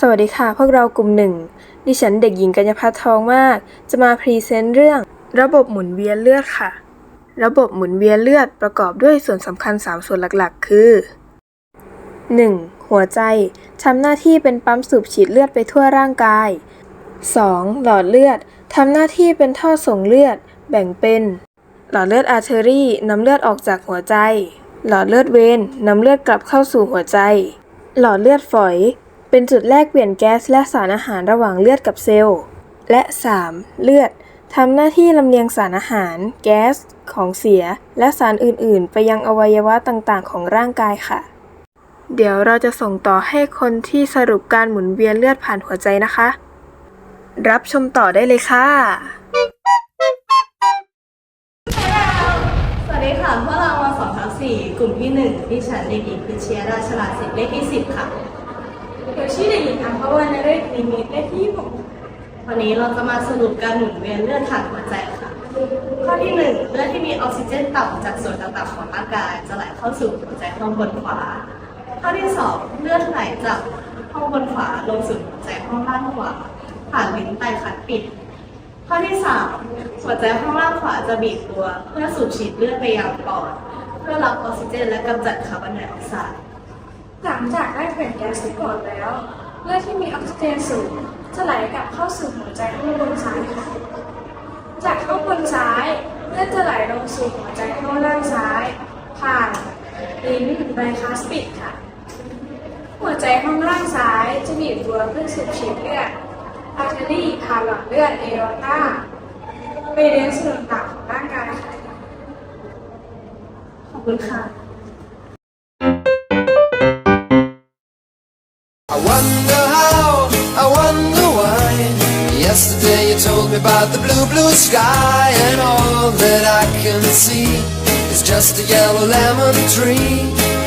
สวัสดีค่ะ พวกเรากลุ่มหนึ่ง ดิฉันเด็กหญิงกัญญาพัฒน์ทองมาก จะมาพรีเซนต์เรื่อง ระบบหมุนเวียนเลือดค่ะ ระบบหมุนเวียนเลือดประกอบด้วยส่วนสำคัญ 3 ส่วนหลักๆ คือ 1. หัวใจทำหน้าที่เป็นปั๊มสูบฉีดเลือดไปทั่วร่างกาย 2. หลอดเลือดทำหน้าที่เป็นท่อส่งเลือด แบ่งเป็น หลอดเลือดอาร์เทอรี่นำเลือดออกจากหัวใจ หลอดเลือดเวนนำเลือดกลับเข้าสู่หัวใจ หลอดเลือดฝอย เป็นจุดแลกเปลี่ยนแก๊สและสารอาหารระหว่างเลือดกับเซลล์ และ 3. เลือดทำหน้าที่ลำเลียงสารอาหาร แก๊ส ของเสีย และสารอื่น ๆ ไปยังอวัยวะต่าง ๆ ของร่างกายค่ะ เดี๋ยวเราจะส่งต่อให้คนที่สรุปการหมุนเวียนเลือดผ่านหัวใจนะคะ รับชมต่อได้เลยค่ะ สวัสดีค่ะพวกเรามาสองทับสี่กลุ่มที่หนึ่งดิฉันเด็กหญิงพิเชียราชลาสิทธิ์เลขที่สิบค่ะ โดยวชื่อเด็กหญิงอัมพวันนเรศนิมิตเลขที่หกวันนี้เราจะมาสรุปการหมุนเวียนเลือดทางหัวใจค่ะ ข้อที่หนึ่งเลือดที่มีออกซิเจนต่ำจากส่วนต่างๆของร่างกายจะไหลเข้าสู่หัวใจห้องบนขวา ข้อที่สองเลือดไหลจากห้องบนขวาลงสู่หัวใจห้องล่างขวาผ่านลิ้นไตขัดปิด ข้อที่สามหัวใจห้องล่างขวาจะบีบตัว เพื่อสูบฉีดเลือดไปยังปอด เพื่อรับออกซิเจนและกำจัดคาร์บอนไดออกไซด์ หลังจากได้เปลี่ยนแก๊สที่ปอดแล้วเลือดที่มีออกซิเจนสูงจะไหลกลับเข้าสู่หัวใจข้างบนซ้ายค่ะ จากข้างบนซ้ายเลือดจะไหลลงสู่หัวใจข้างล่างซ้าย ผ่านลิ้นไบคาสปิดค่ะ หัวใจข้างล่างซ้ายจะบีบตัวเพื่อสูบฉีดเลือดอาร์เทอรี่ผ่านหลอดเลือดเอโรตาไปเลี้ยงส่วนต่างของร่างกายค่ะ ขอบคุณค่ะ wonder how, I wonder why. Yesterday you told me about the blue, blue sky, and all that I can see is just a yellow lemon tree.